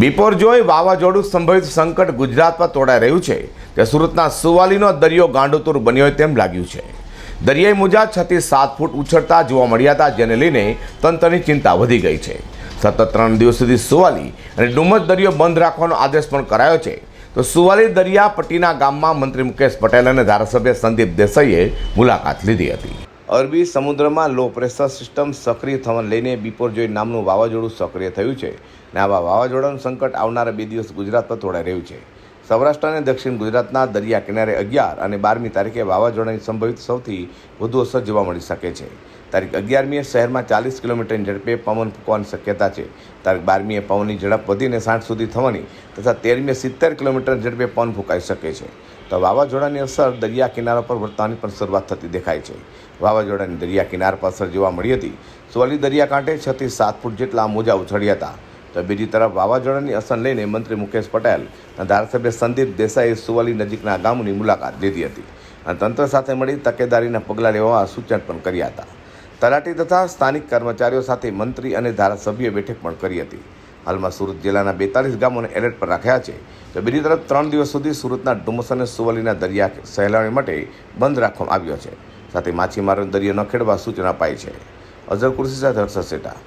બિપોરજોય વાવાઝોડું સંભવિત સંકટ ગુજરાતમાં તોડાઈ રહ્યું છે. કે સુરતના સુવાલીનો દરિયો ગાંડોતુર બન્યો હોય તેમ લાગ્યું છે. દરિયાઈ મોજા છથી સાત ફૂટ ઉછળતા જોવા મળ્યા હતા, જેને લઈને તંત્રની ચિંતા વધી ગઈ છે. સતત ત્રણ દિવસ સુધી સુવાલી અને ડુમસ દરિયો બંધ રાખવાનો આદેશ પણ કરાયો છે. તો સુવાલી દરિયાપટ્ટીના ગામમાં મંત્રી મુકેશ પટેલ અને ધારાસભ્ય સંદીપ દેસાઈએ મુલાકાત લીધી હતી. અરબી સમુદ્રમાં લો પ્રેશર સિસ્ટમ સક્રિય થવાને લઈને બિપોરજોય નામનું વાવાઝોડું સક્રિય થયું છે. અને આવા વાવાઝોડાનું સંકટ આવનારા બે દિવસ ગુજરાત પર તોડાઈ રહ્યું છે. સૌરાષ્ટ્ર અને દક્ષિણ ગુજરાતના દરિયા કિનારે અગિયાર અને બારમી તારીખે વાવાઝોડાની સંભવિત સૌથી વધુ અસર જોવા મળી શકે છે. તારીખ અગિયારમીએ શહેરમાં ચાલીસ કિલોમીટરની ઝડપે પવન ફૂંકવાની શક્યતા છે. તારીખ બારમીએ પવનની ઝડપ વધીને સાઠ સુધી થવાની તથા તેરમીએ સિત્તેર કિલોમીટર ઝડપે પવન ફૂંકાઈ શકે છે. તો વાવાઝોડાની અસર દરિયા કિનારા પર વર્તાની પણ શરૂઆત થતી દેખાય છે. વાવાઝોડાની દરિયા કિનાર પર અસર જોવા મળી હતી. સોલી દરિયાકાંઠે છથી સાત ફૂટ જેટલા મોજા ઉછળ્યા હતા. તો બીજી તરફ વાવાઝોડાની અસર લઈને મંત્રી મુકેશ પટેલ અને ધારાસભ્ય સંદીપ દેસાઈએ સુવાલી નજીકના ગામોની મુલાકાત લીધી હતી. અને તંત્ર સાથે મળી તકેદારીના પગલાં લેવા સૂચન પણ કર્યા હતા. તલાટી તથા સ્થાનિક કર્મચારીઓ સાથે મંત્રી અને ધારાસભ્યોએ બેઠક પણ કરી હતી. હાલમાં સુરત જિલ્લાના બેતાલીસ ગામોને એલર્ટ પર રાખ્યા છે. તો બીજી તરફ ત્રણ દિવસ સુધી સુરતના ડુમસ અને સુવાલીના દરિયા સહેલાણી માટે બંધ રાખવામાં આવ્યો છે. સાથે માછીમારોને દરિયો ન ખેડવા સૂચના અપાઈ છે. અઝર કુર્સી સાથે હર્ષદ સેટા.